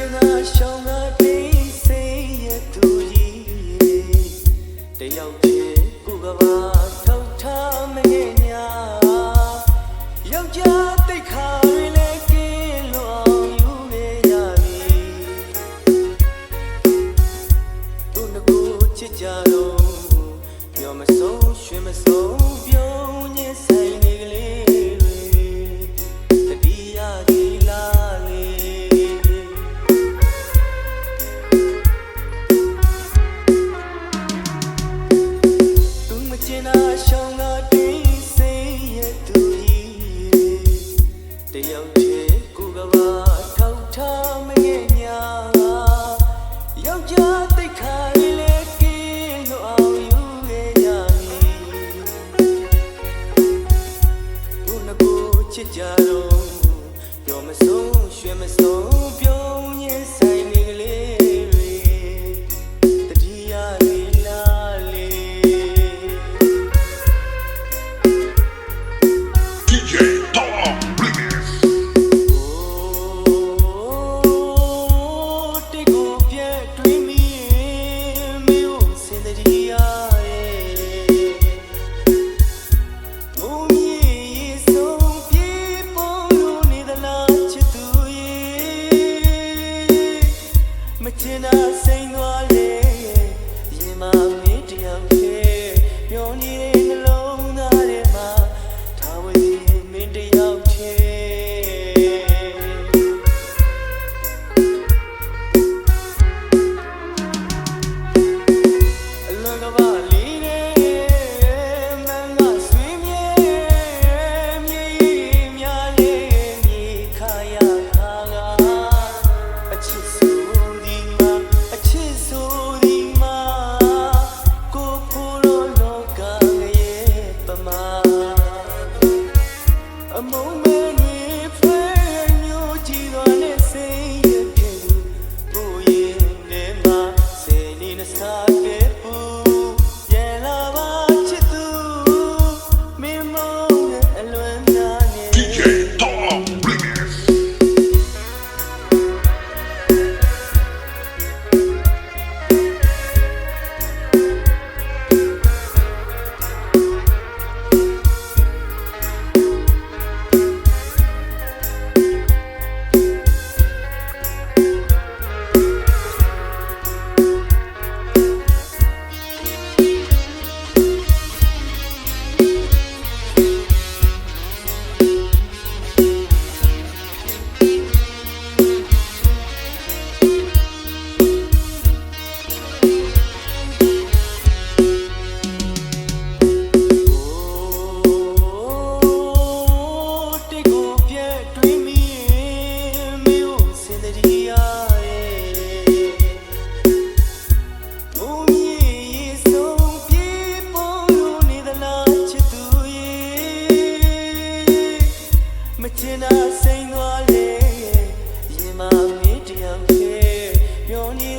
ခြင်းသာရှောင်းသာတိစေရသူကြီးတယောက်တည်းကိုကဘာထောက်ထားမရဲ့ညာယောက်ျားတိတ်ခါတွေလည်းကင်းလွန်အောင်ယူနေရမည်သူနှကိုချစ်ကြတော့ပြောမဆုံးရွှင်မဆုံး ကြတော့ပြောမဆုံးရွှေမဆုံးပြုံးရင်ဆိုင် 有你 You